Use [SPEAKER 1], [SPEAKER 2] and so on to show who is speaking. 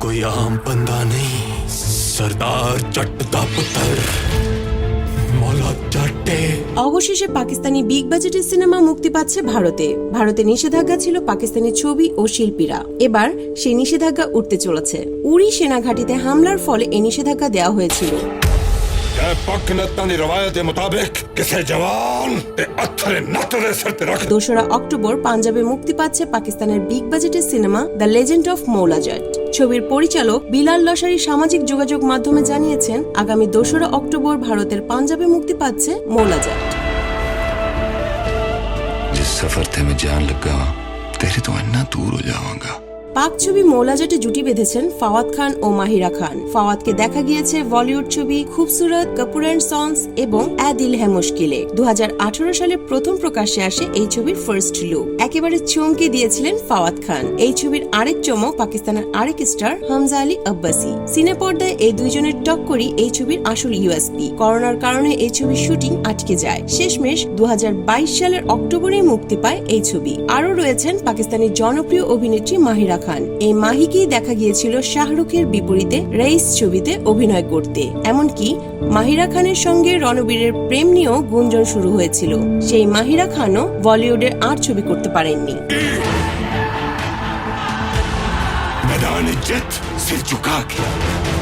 [SPEAKER 1] कोई आम बंदा नहीं सरदार जट दा पुत्र मौला जट्टे
[SPEAKER 2] অবশেষে পাকিস্তানি বিগ বাজেটের সিনেমা মুক্তি পাচ্ছে ভারতে ভারতে নিষেধাজ্ঞা ছিল পাকিস্তানি ছবি ও শিল্পীরা এবার সেই নিষেধাজ্ঞা উঠতে চলেছে উড়ি সেনাঘাটিতে হামলার ফলে এই নিষেধাজ্ঞা দেওয়া হয়েছিল
[SPEAKER 1] जय पक नत्तानी रवायत के मुताबिक किसे जवान ते अत्थरे नत्थ दे सिर ते रख
[SPEAKER 2] দোসরা অক্টোবর পাঞ্জাবে মুক্তি পাচ্ছে পাকিস্তানের বিগ বাজেটের cinema the legend of Maula Jatt ছবির পরিচালক বিলাল লসারি সামাজিক যোগাযোগ মাধ্যমে জানিয়েছেন আগামী দোসরা অক্টোবর ভারতের পাঞ্জাবে মুক্তি পাচ্ছে মৌলাজাট
[SPEAKER 3] जिस सफर थे मैं जान लगा तेरे तो अन्ना दूर हो जाऊंगा
[SPEAKER 2] পাক ছবি মৌলাজাটে জুটি বেঁধেছেন ফাওয়াদ খান ও মাহিরা খান। ফাওয়াদকে দেখা গিয়েছে বলিউড ছবি খুবসুরত কাপুর অ্যান্ড সন্স এবং অ্যাদিল হ্যাঁ মুশকিলে। দু সালে প্রথম প্রকাশ্যে আসে এই ছবির ফার্স্ট লুক একেবারে চমকে দিয়েছিলেন ফাওয়াদ খান। এই ছবির আরেক চমক পাকিস্তানের আরেক স্টার হামজা আলী আব্বাসি। সিনে পর্দায় এই দুইজনের টক্করই এই ছবির আসল ইউএসপি করোনার কারণে এই ছবির শুটিং আটকে যায়। শেষমেশ দু হাজার বাইশ সালের অক্টোবরেই মুক্তি পায় এই ছবি। আরও রয়েছেন পাকিস্তানের জনপ্রিয় অভিনেত্রী মাহিরা খান এই মাহিকেই দেখা গিয়েছিল শাহরুখের বিপরীতে রেইস ছবিতে অভিনয় করতে এমনকি মাহিরা খানের সঙ্গে রণবীরের প্রেম নিয়েও গুঞ্জন শুরু হয়েছিল সেই মাহিরা খানও বলিউডের আর ছবি করতে পারেননি
[SPEAKER 1] मैदान जित सिर झुका के